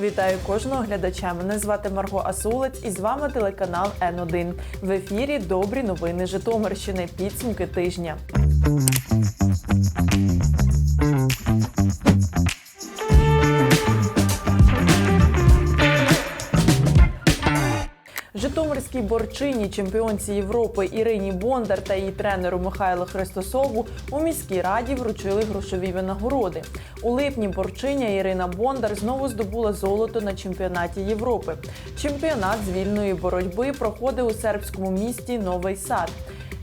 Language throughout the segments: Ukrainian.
Вітаю кожного глядача. Мене звати Марго Асулець і з вами телеканал Н1. В ефірі добрі новини Житомирщини. Підсумки тижня. Житомирській борчині, чемпіонці Європи Ірині Бондар та її тренеру Михайлу Христосову у міській раді вручили грошові винагороди. У липні борчиня Ірина Бондар знову здобула золото на чемпіонаті Європи. Чемпіонат з вільної боротьби проходив у сербському місті Новий Сад.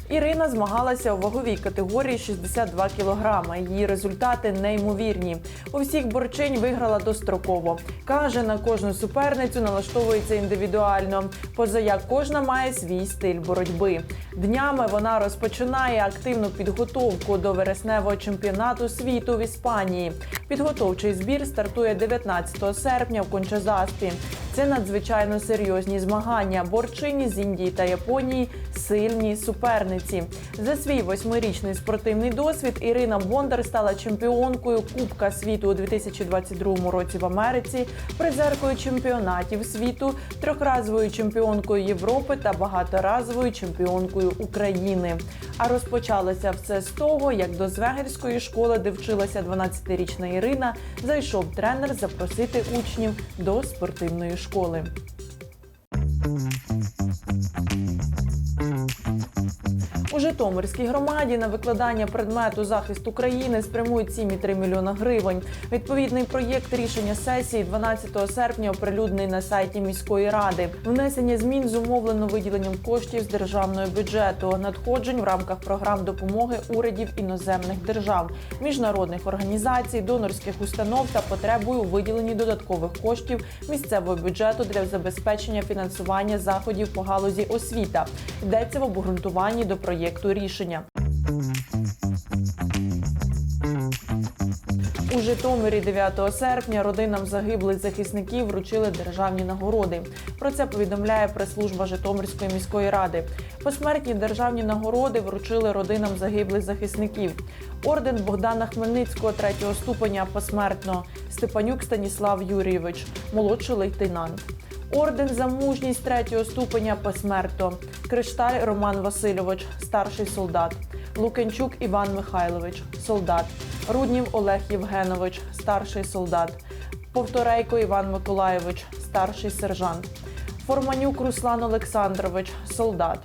Ірина змагалася у ваговій категорії 62 кілограма. Її результати неймовірні. У всіх борчинь виграла достроково. Каже, на кожну суперницю налаштовується індивідуально. Позаяк кожна має свій стиль боротьби. Днями вона розпочинає активну підготовку до вересневого чемпіонату світу в Іспанії. Підготовчий збір стартує 19 серпня в Кончазаспі. Це надзвичайно серйозні змагання. Борчині з Індії та Японії сильні суперниці. За свій восьмирічний спортивний досвід Ірина Бондар стала чемпіонкою Кубка світу у 2022 році в Америці, призеркою чемпіонатів світу, трьохразовою чемпіонкою Європи та багаторазовою чемпіонкою України. А розпочалося все з того, як до Звегерської школи, де вчилася 12-річна Ірина, зайшов тренер запросити учнів до спортивної школи школи. У Житомирській громаді на викладання предмету захист України спрямують 7,3 мільйона гривень. Відповідний проєкт рішення сесії 12 серпня оприлюднений на сайті міської ради. Внесення змін зумовлено виділенням коштів з державного бюджету, надходжень в рамках програм допомоги урядів іноземних держав, міжнародних організацій, донорських установ та потребою у виділенні додаткових коштів місцевого бюджету для забезпечення фінансування заходів по галузі освіта. Йдеться в обґрунтуванні до проєкту рішення. У Житомирі 9 серпня родинам загиблих захисників вручили державні нагороди. Про це повідомляє прес-служба Житомирської міської ради. Посмертні державні нагороди вручили родинам загиблих захисників. Орден Богдана Хмельницького третього ступеня посмертно Степанюк Станіслав Юрійович, молодший лейтенант. Орден за мужність третього ступеня посмертно Кришталь Роман Васильович, старший солдат. Лукенчук Іван Михайлович, солдат. Руднів Олег Євгенович, старший солдат. Повторейко Іван Миколаєвич, старший сержант. Форманюк Руслан Олександрович, солдат.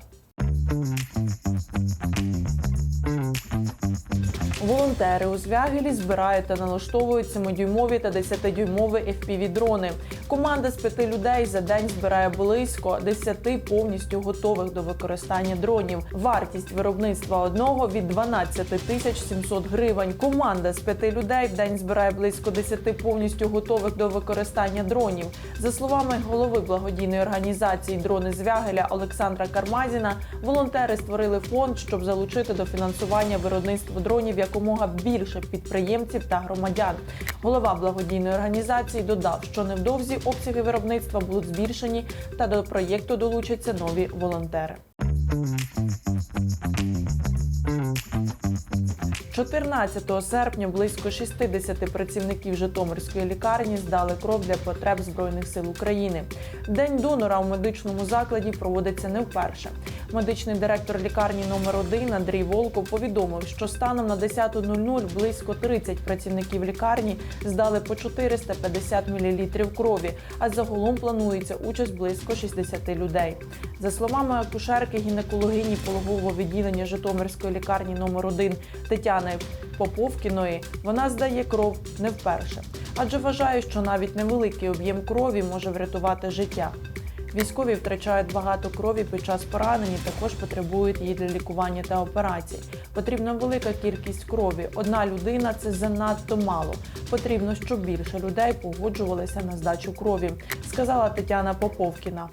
Волонтери у Звягелі збирають та налаштовують 7-дюймові та 10-дюймові FPV-дрони. Команда з п'яти людей за день збирає близько 10 повністю готових до використання дронів. Вартість виробництва одного від 12 тисяч 700 гривень. Команда з п'яти людей в день збирає близько 10 повністю готових до використання дронів. За словами голови благодійної організації Дрони Звягеля Олександра Кармазіна, волонтери створили фонд, щоб залучити до фінансування виробництва дронів якомога більше підприємців та громадян. Голова благодійної організації додав, що невдовзі обсяги виробництва будуть збільшені, та до проєкту долучаться нові волонтери. 14 серпня близько 60 працівників Житомирської лікарні здали кров для потреб Збройних сил України. День донора у медичному закладі проводиться не вперше. Медичний директор лікарні номер 1 Андрій Волков повідомив, що станом на 10.00 близько 30 працівників лікарні здали по 450 мл крові, а загалом планується участь близько 60 людей. За словами акушерки гінекологині пологового відділення Житомирської лікарні номер 1 Тетяни Поповкіної, вона здає кров не вперше, адже вважає, що навіть невеликий об'єм крові може врятувати життя. Військові втрачають багато крові під час поранень, і також потребують її для лікування та операцій. Потрібна велика кількість крові. Одна людина це занадто мало. Потрібно, щоб більше людей погоджувалися на здачу крові, сказала Тетяна Поповкіна.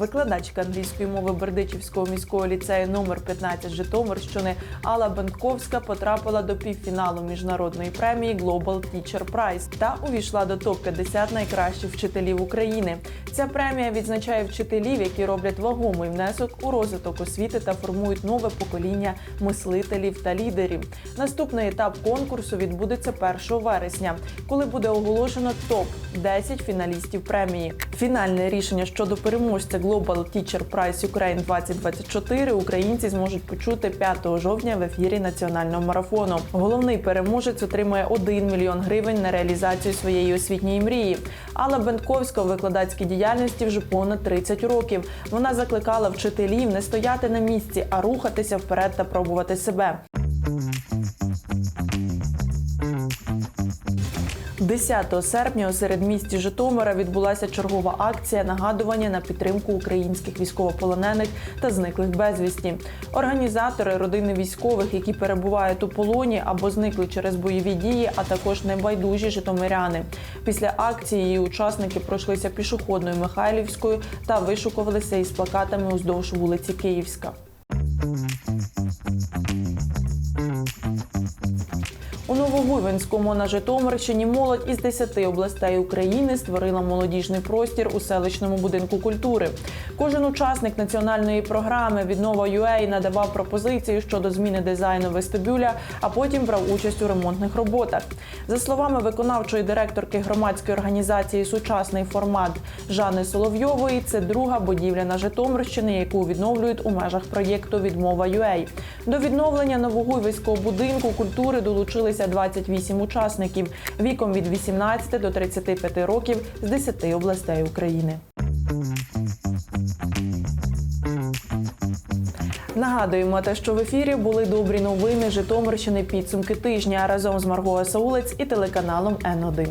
Викладачка англійської мови Бердичівського міського ліцею номер 15 Житомирщини Алла Бендковська потрапила до півфіналу міжнародної премії Global Teacher Prize та увійшла до топ 50 найкращих вчителів України. Ця премія відзначає вчителів, які роблять вагомий внесок у розвиток освіти та формують нове покоління мислителів та лідерів. Наступний етап конкурсу відбудеться 1 вересня, коли буде оголошено топ 10 фіналістів премії. Фінальне рішення щодо переможця Global Teacher Prize Ukraine 2024 українці зможуть почути 5 жовтня в ефірі національного марафону. Головний переможець отримує 1 мільйон гривень на реалізацію своєї освітньої мрії. Алла Бендковська у викладацькій діяльності вже понад 30 років. Вона закликала вчителів не стояти на місці, а рухатися вперед та пробувати себе. 10 серпня у середмісті Житомира відбулася чергова акція нагадування на підтримку українських військовополонених та зниклих безвісті. Організатори родини військових, які перебувають у полоні або зникли через бойові дії, а також небайдужі житомиряни. Після акції її учасники пройшлися пішохідною Михайлівською та вишукувалися із плакатами уздовж вулиці Київська. У Новогуйвинському на Житомирщині молодь із 10 областей України створила молодіжний простір у селищному будинку культури. Кожен учасник національної програми Віднова UA надавав пропозиції щодо зміни дизайну вестибюля, а потім брав участь у ремонтних роботах. За словами виконавчої директорки громадської організації Сучасний формат Жани Соловйової, це друга будівля на Житомирщині, яку відновлюють у межах проєкту Відмова UA. До відновлення Новогуйвиського будинку культури долучилися 28 учасників віком від 18 до 35 років з 10 областей України. Нагадуємо те, що в ефірі були добрі новини Житомирщини підсумки тижня разом з Марго Саулець і телеканалом Н1.